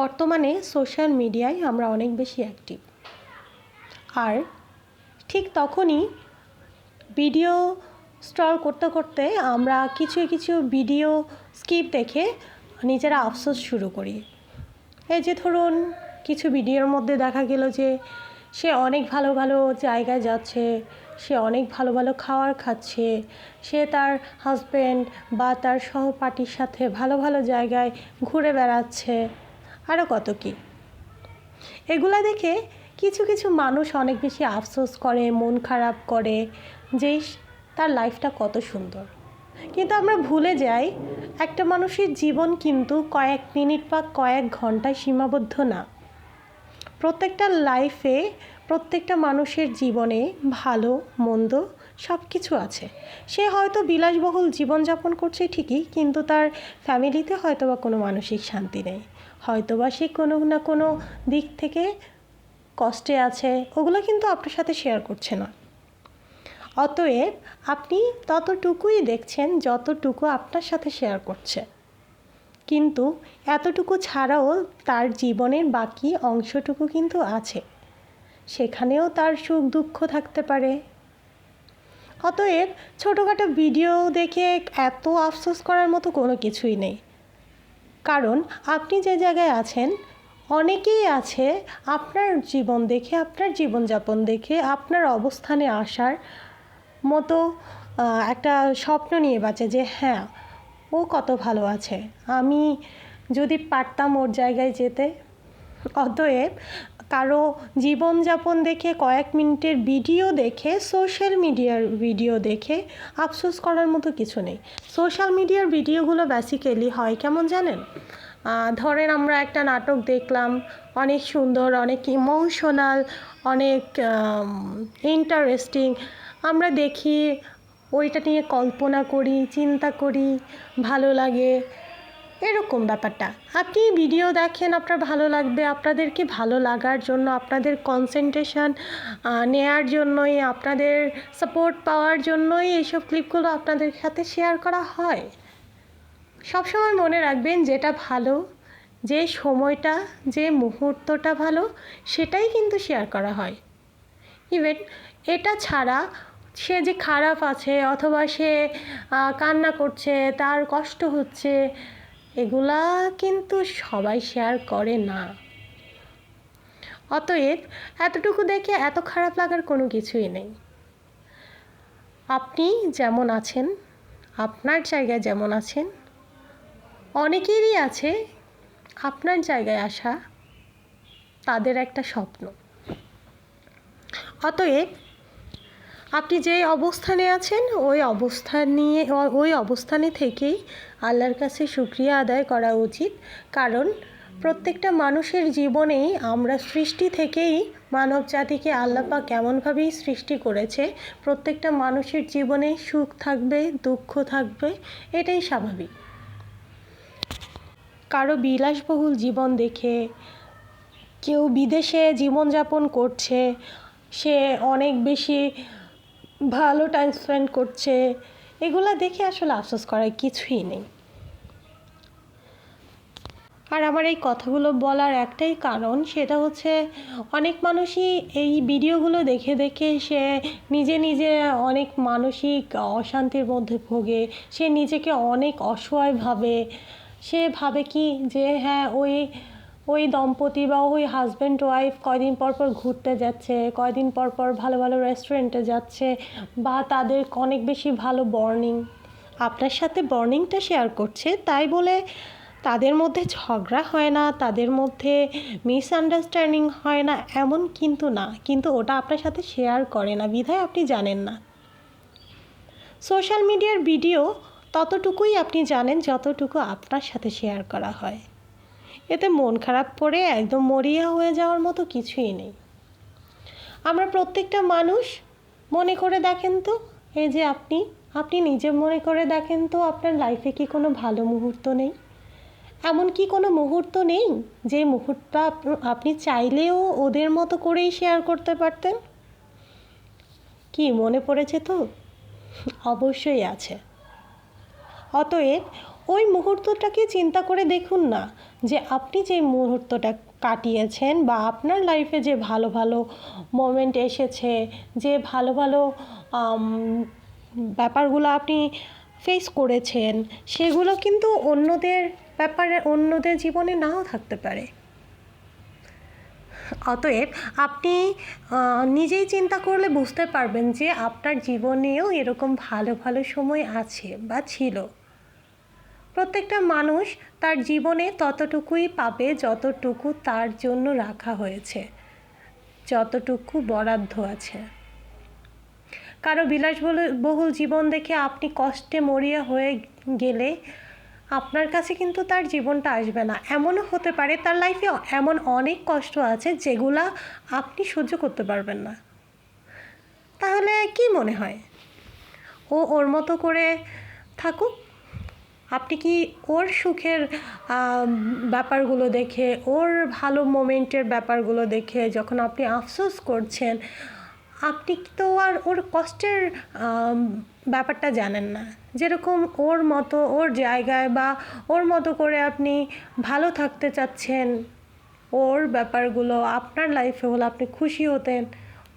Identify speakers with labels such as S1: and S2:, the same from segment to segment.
S1: বর্তমানে সোশ্যাল মিডিয়ায় আমরা অনেক বেশি অ্যাক্টিভ আর ঠিক তখনই ভিডিও স্ক্রল করতে করতে আমরা কিছু কিছু ভিডিও স্কিপ দেখে নিজেরা আফসোস শুরু করি। এই যে ধরুন, কিছু ভিডিওর মধ্যে দেখা গেল যে সে অনেক ভালো ভালো জায়গায় যাচ্ছে, সে অনেক ভালো ভালো খাওয়ার খাচ্ছে, সে তার হাজব্যান্ড বা তার সহপাঠীর সাথে ভালো ভালো জায়গায় ঘুরে বেড়াচ্ছে। আরও কত কী? এগুলা দেখে কিছু কিছু মানুষ অনেক বেশি আফসোস করে, মন খারাপ করে যে তার লাইফটা কত সুন্দর। কিন্তু আমরা ভুলে যাই, একটা মানুষের জীবন কিন্তু কয়েক মিনিট বা কয়েক ঘন্টায় সীমাবদ্ধ না। প্রত্যেকটা লাইফে প্রত্যেকটা মানুষের জীবনে ভালো, মন্দ সব কিছু আছে। সে হয়তো বিলাসবহুল জীবনযাপন করছে ঠিকই, কিন্তু তার ফ্যামিলিতে হয়তো বা কোনো মানসিক শান্তি নেই। হয়তো বা সে কোনো না কোনো দিক থেকে কষ্টে আছে, ওগুলো কিন্তু আপনার সাথে শেয়ার করছে না। অতএব আপনি ততটুকুই দেখছেন, যতটুকু আপনার সাথে শেয়ার করছে। কিন্তু এতটুকু ছাড়াও তার জীবনের বাকি অংশটুকু কিন্তু আছে। সেখানেও তার সুখ দুঃখ থাকতে পারে। অতএব ছোটোখাটো ভিডিও দেখে এত আফসোস করার মতো কোনো কিছুই নেই। কারণ আপনি যে জায়গায় আছেন, অনেকেই আছে আপনার জীবন দেখে, আপনার জীবনযাপন দেখে, আপনার অবস্থানে আসার মতো একটা স্বপ্ন নিয়ে বাঁচে যে হ্যাঁ ও কত ভালো আছে। আমি যদি পারতাম ওর জায়গায় যেতে। অতএব কারও জীবনযাপন দেখে, কয়েক মিনিটের ভিডিও দেখে সোশ্যাল মিডিয়ার ভিডিও দেখে আফসোস করার মতো কিছু নেই। সোশ্যাল মিডিয়ার ভিডিওগুলো বেসিক্যালি হয় কেমন জানেন? ধরেন আমরা একটা নাটক দেখলাম, অনেক সুন্দর, অনেক ইমোশনাল অনেক ইন্টারেস্টিং আমরা দেখি, ওইটা নিয়ে কল্পনা করি, চিন্তা করি, ভালো লাগে। এরকম ব্যাপারটা। আপনি ভিডিও দেখেন, আপনার ভালো লাগবে, আপনাদেরকে ভালো লাগার জন্য, আপনাদের কনসেন্ট্রেশন নেয়ার জন্যই, আপনাদের সাপোর্ট পাওয়ার জন্যই এইসব ক্লিপগুলো আপনাদের সাথে শেয়ার করা হয়। সবসময় মনে রাখবেন, যেটা ভালো, যে সময়টা, যে মুহূর্তটা ভালো, সেটাই কিন্তু শেয়ার করা হয়। ইভেন এটা ছাড়া সে যে খারাপ আছে, অথবা সে কান্না করছে, তার কষ্ট হচ্ছে এগুলা কিন্তু সবাই শেয়ার করে না। অতএব এতটুকু দেখে এত খারাপ লাগার কোনো কিছুই নেই। আপনি যেমন আছেন, আপনার জায়গায় যেমন আছেন, অনেকেরই আছে আপনার জায়গায় আসা তাদের একটা স্বপ্ন। অতএব আপনি যে অবস্থানে আছেন, ওই অবস্থান নিয়ে ওই অবস্থানে থেকেই আল্লাহর কাছে শুক্রিয়া আদায় করা উচিত। কারণ প্রত্যেকটা মানুষের জীবনেই আমরা সৃষ্টি থেকেই মানব জাতিকে আল্লাপা কেমনভাবেই সৃষ্টি করেছে। প্রত্যেকটা মানুষের জীবনে সুখ থাকবে, দুঃখ থাকবে, এটাই স্বাভাবিক। কারও বিলাসবহুল জীবন দেখে, কেউ বিদেশে জীবনযাপন করছে, সে অনেক বেশি ভালো টাইম স্পেন্ড করছে, এগুলো দেখে আসলে আফসোস করার কিছুই নেই। আর আমার এই কথাগুলো বলার একটাই কারণ, সেটা হচ্ছে অনেক মানুষই এই ভিডিওগুলো দেখে দেখে সে নিজে নিজে অনেক মানসিক অশান্তির মধ্যে ভোগে, সে নিজেকে অনেক অসহায় ভাবে, সে ভাবে কি যে হ্যাঁ ওই ওই দম্পতি বা ওই হাজব্যান্ড ওয়াইফ কয়দিন পর পর ঘুরতে যাচ্ছে, কয়দিন পর পর ভালো ভালো রেস্টুরেন্টে যাচ্ছে বা তাদের অনেক বেশি ভালো বর্নিং আপনার সাথে বর্নিংটা শেয়ার করছে, তাই বলে তাদের মধ্যে ঝগড়া হয় না, তাদের মধ্যে মিসআন্ডারস্ট্যান্ডিং হয় না, এমন কিন্তু না। কিন্তু ওটা আপনার সাথে শেয়ার করে না, বিধায় আপনি জানেন না। সোশ্যাল মিডিয়ার ভিডিও ততটুকুই আপনি জানেন, যতটুকু আপনার সাথে শেয়ার করা হয়। এতে মন খারাপ করে একদম মরিয়া হয়ে যাওয়ার মতো কিছুই নেই। আমরা প্রত্যেকটা মানুষ মনে করে দেখেন তো, এই যে আপনি আপনি নিজে মনে করে দেখেন তো আপনার লাইফে কি কোনো ভালো মুহূর্ত নেই? এমন কি কোনো মুহূর্ত নেই যে মুহূর্তটা আপনি চাইলেও ওদের মতো করেই শেয়ার করতে পারতেন? কি মনে পড়েছে তো? অবশ্যই আছে। অতএব ওই মুহূর্তটাকে চিন্তা করে দেখুন না যে আপনি যে মুহূর্তটা কাটিয়েছেন বা আপনার লাইফে যে ভালো ভালো মোমেন্ট এসেছে, যে ভালো ভালো ব্যাপারগুলো আপনি ফেস করেছেন, সেগুলো কিন্তু অন্যদের ব্যাপারে, অন্যদের জীবনে নাও থাকতে পারে। অতএব আপনি নিজেই চিন্তা করলে বুঝতে পারবেন যে আপনার জীবনেও এরকম ভালো ভালো সময় আছে বা ছিল। প্রত্যেকটা মানুষ তার জীবনে ততটুকুই পাবে যতটুকু তার জন্য রাখা হয়েছে, যতটুকু বরাদ্দ আছে। কারও বিলাসবহুল বহুল জীবন দেখে আপনি কষ্টে মরিয়া হয়ে গেলে আপনার কাছে কিন্তু তার জীবনটা আসবে না। এমনও হতে পারে তার লাইফে এমন অনেক কষ্ট আছে যেগুলা আপনি সহ্য করতে পারবেন না। তাহলে কি মনে হয়? ও ওর মতো করে থাকুক। আপনি কি ওর সুখের ব্যাপারগুলো দেখে, ওর ভালো মোমেন্টের ব্যাপারগুলো দেখে যখন আপনি আফসোস করছেন, আপনি তো আর ওর কষ্টের ব্যাপারটা জানেন না? যেরকম ওর মতো, ওর জায়গায় বা ওর মতো করে আপনি ভালো থাকতে চাচ্ছেন, ওর ব্যাপারগুলো আপনার লাইফে হলে আপনি খুশি হতেন,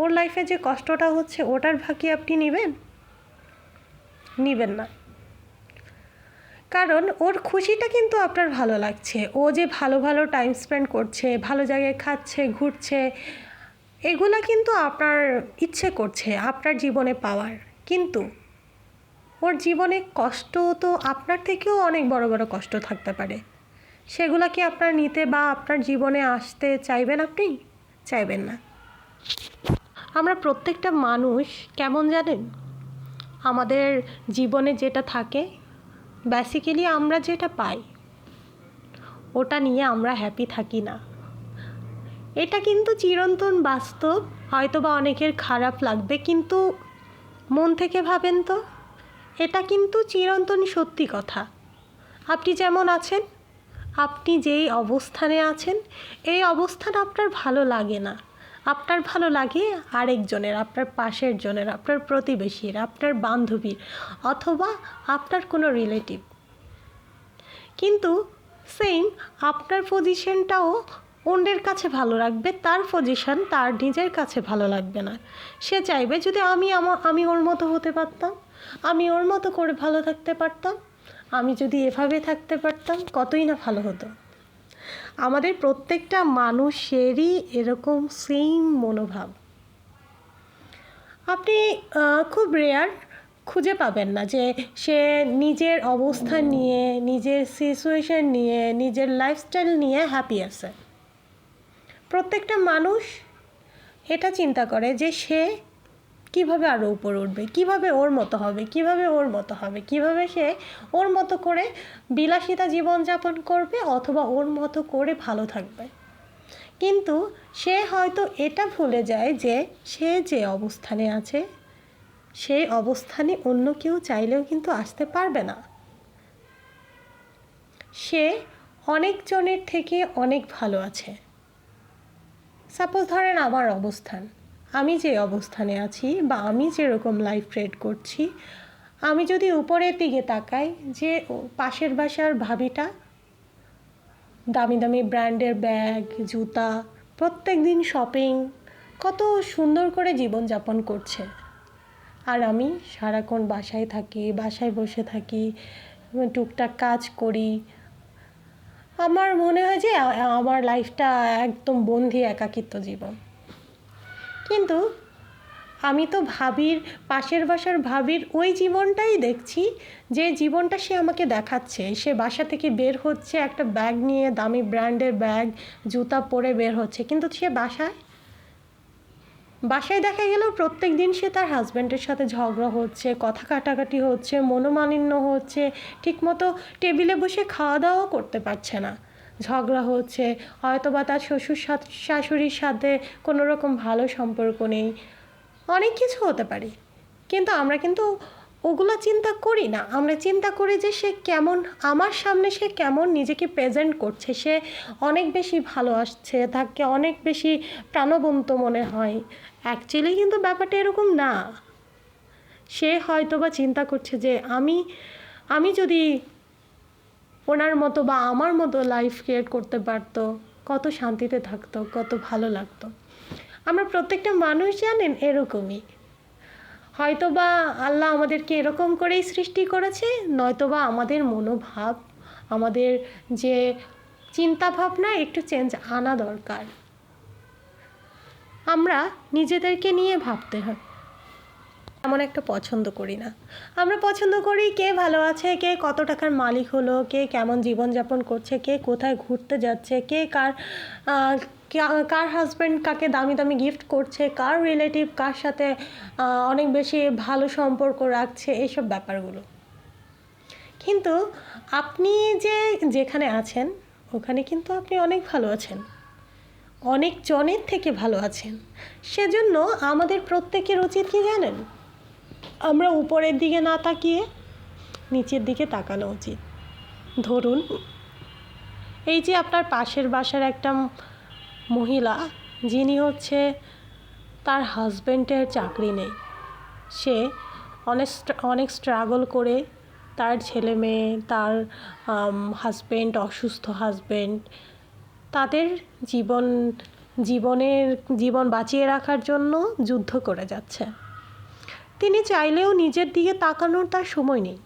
S1: ওর লাইফে যে কষ্টটা হচ্ছে, ওটার ভাগি আপনি নেবেন? নেবেন না। কারণ ওর খুশিটা কিন্তু আপনার ভালো লাগছে। ও যে ভালো ভালো টাইম স্পেন্ড করছে, ভালো জায়গায় খাচ্ছে, ঘুরছে, এগুলা কিন্তু আপনার ইচ্ছে করছে, আপনার জীবনে পাওয়ার। কিন্তু ওর জীবনে কষ্ট তো আপনার থেকেও অনেক বড় বড় কষ্ট থাকতে পারে। সেগুলো কি আপনার নিতে বা আপনার জীবনে আসতে চাইবেন আপনি? চাইবেন না। আমরা প্রত্যেকটা মানুষ কেমন জানেন? আমাদের জীবনে যেটা থাকে বেসিক্যালি আমরা যেটা পাই, ওটা নিয়ে আমরা হ্যাপি থাকি না। এটা কিন্তু চিরন্তন বাস্তব হয়তো বা অনেকের খারাপ লাগবে, কিন্তু মন থেকে ভাবেন তো, এটা কিন্তু চিরন্তন সত্যি কথা। আপনি যেমন আছেন, আপনি যেই অবস্থানে আছেন, এই অবস্থান আপনার ভালো লাগে না। আপনার ভালো লাগে আরেকজনের, আপনার পাশের জনের আপনার প্রতিবেশীর, আপনার বান্ধবীর অথবা আপনার কোনো রিলেটিভ কিন্তু সেম আপনার পজিশনটাও অন্যের কাছে ভালো লাগবে, তার পজিশন তার নিজের কাছে ভালো লাগবে না। সে চাইবে যদি আমি আমার, আমি ওর মতো হতে পারতাম, আমি ওর মতো করে ভালো থাকতে পারতাম, আমি যদি এভাবে থাকতে পারতাম, কতই না ভালো হতো। আমাদের প্রত্যেকটা মানুষেরই এরকম সেম মনোভাব। আপনি খুব রেয়ার খুঁজে পাবেন না যে সে নিজের অবস্থান নিয়ে, নিজের সিচুয়েশন নিয়ে, নিজের লাইফস্টাইল নিয়ে হ্যাপি আছে। প্রত্যেকটা মানুষ এটা চিন্তা করে যে সে কীভাবে আরও উপরে উঠবে? কীভাবে ওর মতো হবে? কীভাবে ওর মতো হবে? কীভাবে সে ওর মতো করে বিলাসিতা জীবনযাপন করবে অথবা ওর মতো করে ভালো থাকবে? কিন্তু সে হয়তো এটা ভুলে যায় যে সে যে অবস্থানে আছে সেই অবস্থানে অন্য কেউ চাইলেও কিন্তু আসতে পারবে না। সে অনেকজনের থেকে অনেক ভালো আছে। সাপোজ ধরেন আমার অবস্থান। আমি যে অবস্থানে আছি বা আমি যেরকম লাইফ ট্রেড করছি, আমি যদি উপরের দিকে তাকাই যে পাশের বাসার ভাবিটা, দামি দামি ব্র্যান্ডের ব্যাগ, জুতা, প্রত্যেক দিন শপিং কত সুন্দর করে জীবনযাপন করছে। আর আমি সারাক্ষণ বাসায় থাকি, বাসায় বসে থাকি, টুকটাক কাজ করি। আমার মনে হয় যে আমার লাইফটা একদম বন্দি, একাকিত্ব জীবন। কিন্তু আমি তো ভাবির, পাশের বাসার ভাবির ওই জীবনটাই দেখছি যে জীবনটা সে আমাকে দেখাচ্ছে। সে বাসা থেকে বের হচ্ছে, একটা ব্যাগ নিয়ে, দামি ব্র্যান্ডের ব্যাগ জুতা পরে বের হচ্ছে। কিন্তু সে বাসায়? বাসায় দেখা গেলেও প্রত্যেক দিন সে তার হাজব্যান্ডের সাথে ঝগড়া হচ্ছে, কথা কাটাকাটি হচ্ছে, মনোমালিন্য হচ্ছে, ঠিকমতো টেবিলে বসে খাওয়া দাওয়াও করতে পারছে না। ঝগড়া হচ্ছে হয়তো বা তার শ্বশুর শাশুড়ির সাথে কোনো রকম ভালো সম্পর্ক নেই। অনেক কিছু হতে পারে। কিন্তু আমরা কিন্তু ওগুলো চিন্তা করি না। আমরা চিন্তা করি যে সে কেমন, আমার সামনে সে কেমন নিজেকে প্রেজেন্ট করছে। সে অনেক বেশি ভালো আসছে, তাকে অনেক বেশি প্রাণবন্ত মনে হয়। অ্যাকচুয়ালি কিন্তু ব্যাপারটা এরকম না। সে হয়তো বা চিন্তা করছে যে আমি আমি যদি ওনার মতো বা আমার মতো লাইফ ক্রিয়েট করতে পারতো, কত শান্তিতে থাকতো, কত ভালো লাগতো। আমরা প্রত্যেকটা মানুষ জানেন এরকমই। হয়তো বা আল্লাহ আমাদেরকে এরকম করেই সৃষ্টি করেছে, নয়তোবা আমাদের মনোভাব, আমাদের যে চিন্তা ভাবনা একটু চেঞ্জ আনা দরকার। আমরা নিজেদেরকে নিয়ে ভাবতে হয়। এমন একটা পছন্দ করি না। আমরা পছন্দ করি কে ভালো আছে, কে কত টাকার মালিক হলো, কে কেমন জীবনযাপন করছে, কে কোথায় ঘুরতে যাচ্ছে, কে কার কার হাজব্যান্ড কাকে দামি দামি গিফট করছে, কার রিলেটিভ কার সাথে অনেক বেশি ভালো সম্পর্ক রাখছে, এইসব ব্যাপারগুলো। কিন্তু আপনি যে যেখানে আছেন, ওখানে কিন্তু আপনি অনেক ভালো আছেন। অনেক জনের থেকে ভালো আছেন। সেজন্য আমাদের প্রত্যেকের উচিত কি জানেন? আমরা উপরের দিকে না তাকিয়ে নিচের দিকে তাকানো উচিত। ধরুন, এই যে আপনার পাশের বাসার একটা মহিলা, যিনি হচ্ছে তার হাজব্যান্ডের চাকরি নেই। সে অনেক অনেক স্ট্রাগল করে তার ছেলে মেয়ে, তার হাজব্যান্ড অসুস্থ হাজব্যান্ড তাদের জীবন, জীবনের, জীবন বাঁচিয়ে রাখার জন্য যুদ্ধ করে যাচ্ছে। তিনি চাইলেও নিজের দিকে তাকানোর তার সময় নেই।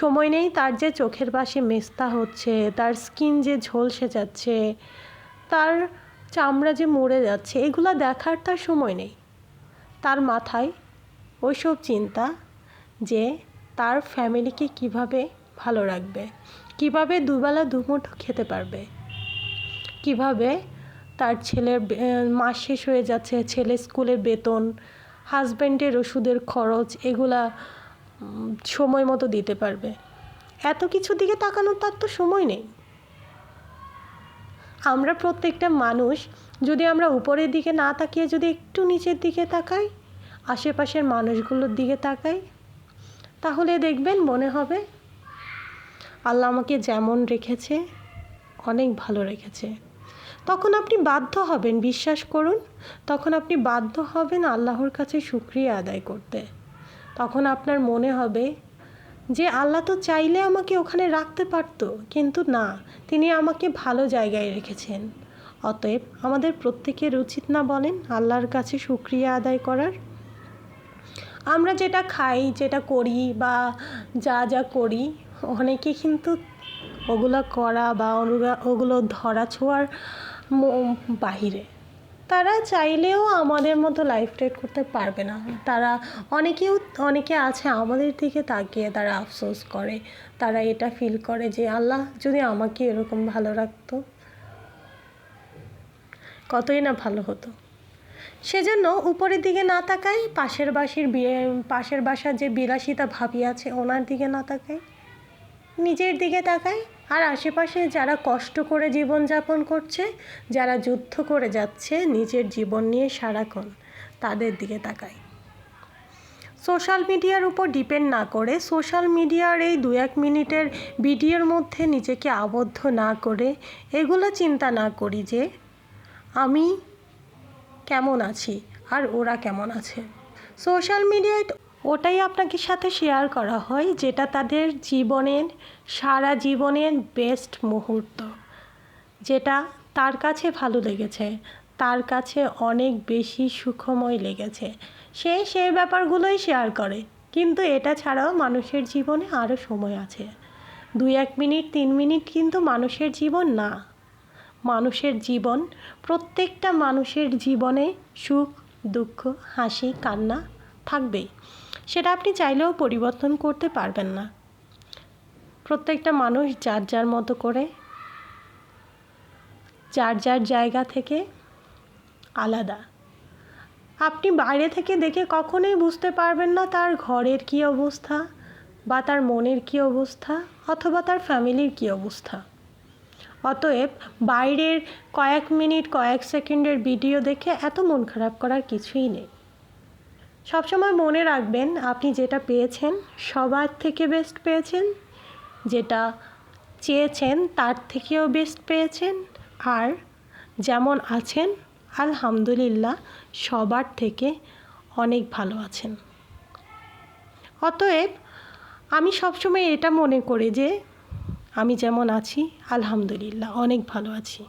S1: সময় নেই তার যে চোখের পাশে মেস্তা হচ্ছে, তার স্কিন যে ঝলসে যাচ্ছে তার চামড়া যে মরে যাচ্ছে, এগুলো দেখার তার সময় নেই। তার মাথায় ওইসব চিন্তা যে তার ফ্যামিলিকে কীভাবে ভালো রাখবে, কীভাবে দুবেলা দুমুঠো খেতে পারবে, কীভাবে তার ছেলের মাস শেষ হয়ে যাচ্ছে ছেলে স্কুলের বেতন হাজব্যান্ডের ওষুধের খরচ এগুলা সময় মতো দিতে পারবে। এত কিছু দিকে তাকানোর তার তো সময় নেই। আমরা প্রত্যেকটা মানুষ, যদি আমরা উপরের দিকে না তাকিয়ে যদি একটু নিচের দিকে তাকাই, আশেপাশের মানুষগুলোর দিকে তাকাই, তাহলে দেখবেন মনে হবে, আল্লাহ আমাকে যেমন রেখেছে, অনেক ভালো রেখেছে। তখন আপনি বাধ্য হবেন, বিশ্বাস করুন। তখন আপনি বাধ্য হবেন আল্লাহর কাছে শুক্রিয়া আদায় করতে। তখন আপনার মনে হবে যে, আল্লাহ তো চাইলে আমাকে ওখানে রাখতে পারতো, কিন্তু না, তিনি আমাকে ভালো জায়গায় রেখেছেন। অতএব আমাদের প্রত্যেকের উচিত না বলেন আল্লাহর কাছে শুক্রিয়া আদায় করার। আমরা যেটা খাই, যেটা করি বা যা যা করি, অনেকে কিন্তু ওগুলো করা বা ওগুলো ধরা, ছোঁয়ার বাহিরে। তারা চাইলেও আমাদের মতো লাইফ লিড করতে পারবে না। তারা অনেকেও, অনেকে আছে আমাদের দিকে তাকিয়ে তারা আফসোস করে। তারা এটা ফিল করে যে, আল্লাহ যদি আমাকে এরকম ভালো রাখতো, কতই না ভালো হতো? সেজন্য উপরের দিকে না তাকাই, পাশের বাসির বি- পাশের বাসার যে বিলাসিতা ভাবি আছে, ওনার দিকে না তাকাই। নিজের দিকে তাকাই আর আশেপাশে যারা কষ্ট করে জীবনযাপন করছে, যারা যুদ্ধ করে যাচ্ছে, নিজের জীবন নিয়ে সারাক্ষণ তাদের দিকে তাকাই সোশ্যাল মিডিয়ার উপর ডিপেন্ড না করে সোশ্যাল মিডিয়ার এই দু এক মিনিটের ভিডিওর মধ্যে নিজেকে আবদ্ধ না করে এগুলো চিন্তা না করি যে, আমি কেমন আছি? আর ওরা কেমন আছে? সোশ্যাল মিডিয়ায় ওটাই আপনাকে সাথে শেয়ার করা হয়, যেটা তাদের জীবনের, সারা জীবনের বেস্ট মুহূর্ত। যেটা তার কাছে ভালো লেগেছে, তার কাছে অনেক বেশি সুখময় লেগেছে। সে সেই ব্যাপারগুলোই শেয়ার করে, কিন্তু এটা ছাড়াও মানুষের জীবনে আরও সময় আছে। দুই এক মিনিট, তিন মিনিট কিন্তু মানুষের জীবন না। মানুষের জীবন, প্রত্যেকটা মানুষের জীবনে সুখ, দুঃখ, হাসি, কান্না থাকবেই। সেটা আপনি চাইলেও পরিবর্তন করতে পারবেন না। প্রত্যেকটা মানুষ যার যার মতো করে, যার যার জায়গা থেকে আলাদা। আপনি বাইরে থেকে দেখে কখনোই বুঝতে পারবেন না তার ঘরের কী অবস্থা বা তার মনের কী অবস্থা অথবা তার ফ্যামিলির কী অবস্থা। অতএব বাইরের কয়েক মিনিট, কয়েক সেকেন্ডের ভিডিও দেখে এত মন খারাপ করার কিছুই নেই। সবসময় মনে রাখবেন, আপনি যেটা পেয়েছেন, সবার থেকে বেস্ট পেয়েছেন। যেটা চেয়েছেন, তার থেকেও বেস্ট পেয়েছেন। আর যেমন আছেন, আলহামদুলিল্লাহ, সবার থেকে অনেক ভালো আছেন। অতএব, আমি সবসময় এটা মনে করি যে, আমি যেমন আছি, আলহামদুলিল্লাহ, অনেক ভালো আছি।